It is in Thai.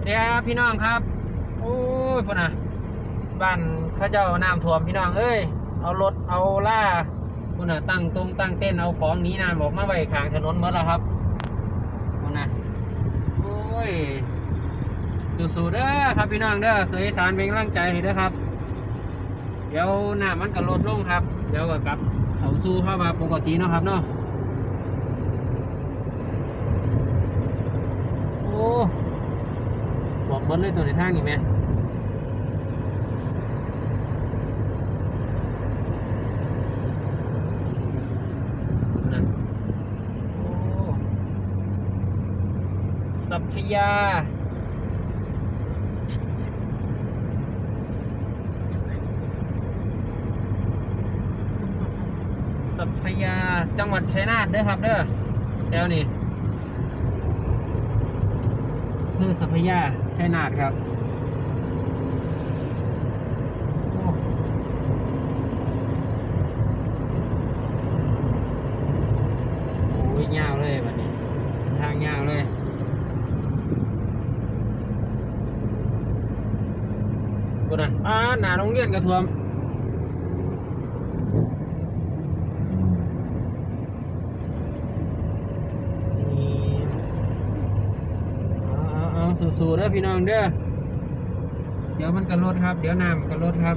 สวัสดีครับพี่น้องครับ โอ้ยพุ่นน่ะบ้านเข้าเจ้าน้ำท่วมพี่น้องเอ้ยเอารถเอาล่าพุ่นน่ะตั้งตรงตั้งเต้นเอาของหนี้น้ำออกมาไว้ขางถนนหมดแล้วครับพุ่นน่ะโอ้ยสู้ๆเด้อครับพี่น้องเด้อเคยสารเป็นกำลังใจให้เด้อครับ เดี๋ยวน้ำมันก็ลดลงครับ เดี๋ยวก็กลับเอาสู้เข้ามาปกติเนาะครับเนาะ โอ้ บอกหมดเลยตัวในทางนี่แม่นั่นสัพยาสัพยาจังหวัดชัยนาทเด้อครับเด้อเดี๋ยวนี่ คือสัพพยาชัยนาทครับโอ้โหยาวเลยวันนี้ ทางยาวเลยกูนั่นอ่าหนาโรงเรียนกระท่วม นี่เอาเอาเอา สู้ๆเด้อพี่น้องเด้อเดี๋ยวมันกระลดครับ เดี๋ยวน้ำกระลดครับ